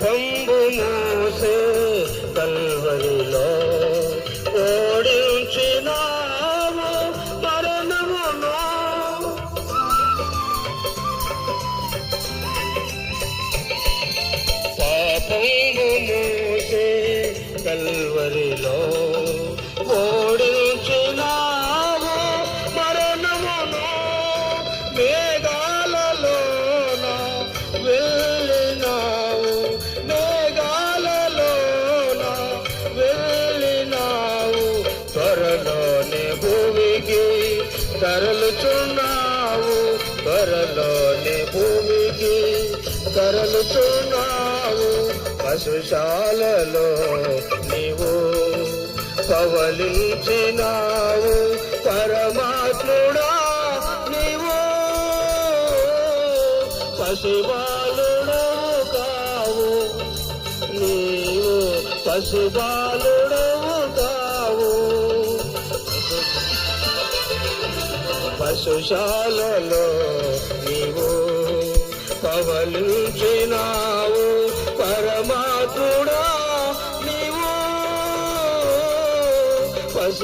పాపంబు మోసే కల్వరిలో ఓడించినావు మరణమును. తరలుచున్నావు త్వరలోని భూమికి. తరలుచున్నావు పశుశాలలో నీవు. పవలించినావు పరమాత్ముడా నీవు. పశుబాలుడవు కావు నీవు. పశుబాలుడవు పశుశాలలో నీవు పవలించినావు పరమాత్ముడా నీవు. పశు